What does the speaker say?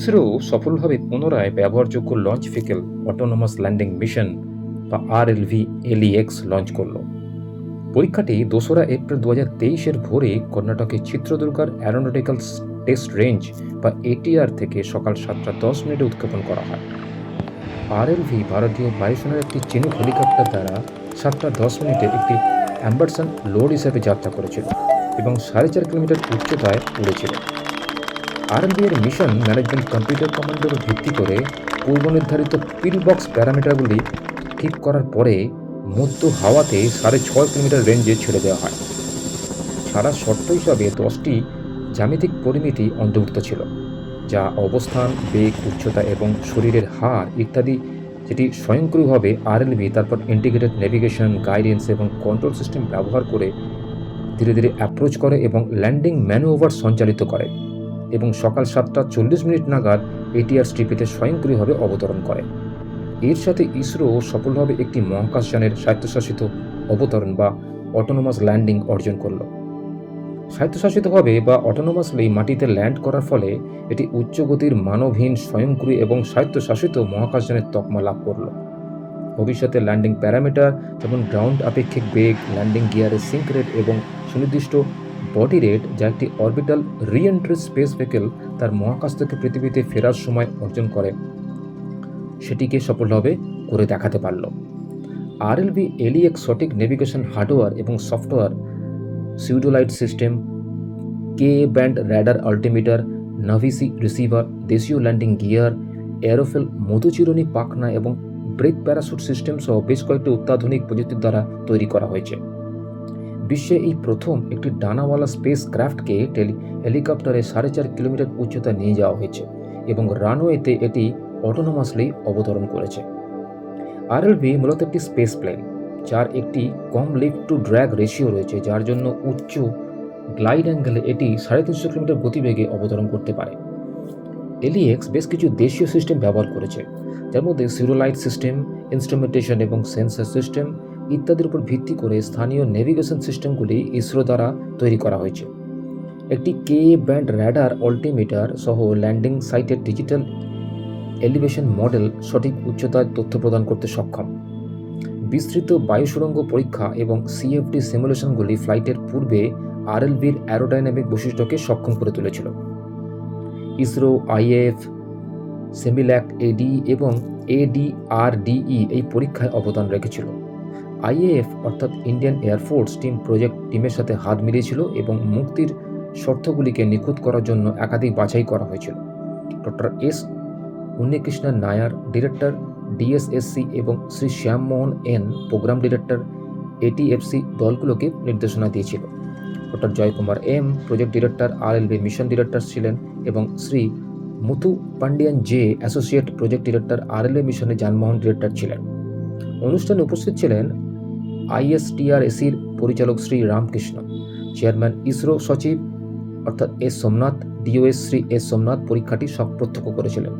ইসরো সফলভাবে পুনরায় ব্যবহারযোগ্য launch vehicle autonomous landing mission বা আরএলভি এলইএক্স লঞ্চ করল। পরীক্ষাটি দোসরা এপ্রিল দু হাজার তেইশের ভোরে কর্ণাটকের চিত্রদুর্গার অ্যারোনটিক্যাল টেস্ট রেঞ্জ বা এটিআর থেকে সকাল সাতটা দশ মিনিটে উৎক্ষেপণ করা হয়। আরএলভি ভারতীয় বায়ুসেনার একটি চিনুক হেলিকপ্টার দ্বারা সাতটা দশ মিনিটে একটি অ্যাম্বারসন লোড হিসেবে যাত্রা করেছিল এবং সাড়ে চার কিলোমিটার উচ্চতায় উড়েছিল। আরএলবি এর মিশন ম্যানেজমেন্ট কম্পিউটার কমান্ডের ভিত্তি করে পূর্বনির্ধারিত পিল বক্স প্যারামিটারগুলি ঠিক করার পরে মধ্য হাওয়াতে সাড়ে ছয় কিলোমিটার রেঞ্জে ছেড়ে দেওয়া হয়। ছাড়া শর্ত হিসাবে দশটি জ্যামিতিক পরিমিতি অন্তর্ভুক্ত ছিল, যা অবস্থান, বেগ, উচ্চতা এবং শরীরের হার ইত্যাদি, যেটি স্বয়ংক্রিয়ভাবে আরএলবি তারপর ইন্টিগ্রেটেড নেভিগেশন গাইডেন্স এবং কন্ট্রোল সিস্টেম ব্যবহার করে ধীরে ধীরে অ্যাপ্রোচ করে এবং ল্যান্ডিং ম্যানুওভার সঞ্চালিত করে। এবং সকাল সাতটা চল্লিশ মিনিট নাগাদ এটিআর স্ট্রিপিতে স্বয়ংক্রিয়ভাবে অবতরণ করে। এর সাথে ইসরো সফলভাবে একটি মহাকাশযানের স্বায়ত্তশাসিত অবতরণ বা অটোনোমাস ল্যান্ডিং অর্জন করল। স্বায়ত্তশাসিতভাবে বা অটোনোমাসলি মাটিতে ল্যান্ড করার ফলে এটি উচ্চ গতির মানবহীন, স্বয়ংক্রিয় এবং স্বায়ত্তশাসিত মহাকাশযানের তকমা লাভ করল। ভবিষ্যতে ল্যান্ডিং প্যারামিটার যেমন গ্রাউন্ড আপেক্ষিক বেগ ল্যান্ডিং গিয়ারের সিঙ্ক রেট এবং সুনির্দিষ্ট বডি রেট, যা একটি অরবিটাল রি এন্ট্রি স্পেস ভেহিকেল তার মহাকাশ থেকে পৃথিবীতে ফেরার সময় অর্জন করে। সেটিকে সফলভাবে করে দেখাতে পারল। আরএলবি এলিএক্স সঠিক নেভিগেশন হার্ডওয়্যার এবং software, pseudolite system, K band radar altimeter, NavIC receiver, দেশীয় ল্যান্ডিং গিয়ার, এরোফেল মধুচিরণী পাখনা এবং ব্রেক প্যারাসুট সিস্টেম সহ বেশ কয়েকটি অত্যাধুনিক প্রযুক্তির দ্বারা তৈরি করা হয়েছে। বিশ্বে এই প্রথম একটি ডানাওয়ালা স্পেস ক্রাফটকে টেলি, হেলিকপ্টারে সাড়ে চার কিলোমিটার উচ্চতা নিয়ে যাওয়া হয়েছে এবং রানওয়েতে এটি অটোনোমাসলি অবতরণ করেছে। আরএলভি মূলত একটি স্পেস প্লেন যার একটি কম লিফট টু ড্র্যাগ রেশিও রয়েছে, যার জন্য উচ্চ গ্লাইড অ্যাঙ্গেলে এটি সাড়ে তিনশো কিলোমিটার গতিবেগে অবতরণ করতে পারে। এলিএক্স বেশ কিছু দেশীয় সিস্টেম ব্যবহার করেছে, যার মধ্যে সিরোলাইট সিস্টেম ইনস্ট্রুমেন্টেশন এবং সেন্সার সিস্টেম ইত্যাদির উপর ভিত্তি করে স্থানীয় নেভিগেশন সিস্টেমগুলি ইসরো দ্বারা তৈরি করা হয়েছে। একটি কে ব্যান্ড র্যাডার অল্টিমিটার সহ ল্যান্ডিং সাইটের ডিজিটাল এলিভেশন মডেল সঠিক উচ্চতায় তথ্য প্রদান করতে সক্ষম। বিস্তৃত বায়ু সুড়ঙ্গ পরীক্ষা এবং সিএফডি সিমুলেশনগুলি ফ্লাইটের পূর্বে আরএলভির অ্যারোডাইনামিক বৈশিষ্ট্যকে সক্ষম করে তুলেছিল। ইসরো আইএফ সেমিল্যাক এডি এবং এডিআরডিই এই পরীক্ষায় অবদান রেখেছিল। আইএএফ অর্থাৎ ইন্ডিয়ান এয়ারফোর্স টিম প্রজেক্ট টিমের সাথে হাত মিলিয়েছিল এবং মুক্তির শর্তগুলিকে নিখুঁত করার জন্য একাধিক বাছাই করা হয়েছিল। Doctor S Unnikrishnan Nair, director DSSC এবং Shri Shyammohan N, programme director ATFC দলগুলোকে নির্দেশনা দিয়েছিল। Doctor Jayakumar M, project director RLV mission director ছিলেন এবং Shri Muthu Pandian J, associate project director RLA মিশনের যানবাহন ডিরেক্টর ছিলেন। অনুষ্ঠানে উপস্থিত ছিলেন আইএসটিআরএসির পরিচালক শ্রী রামকৃষ্ণ, চেয়ারম্যান ইসরো সচিব অর্থাৎ S Somanath, DOS Shri S Somanath পরীক্ষাটি সব প্রত্যক্ষ করেছিলেন।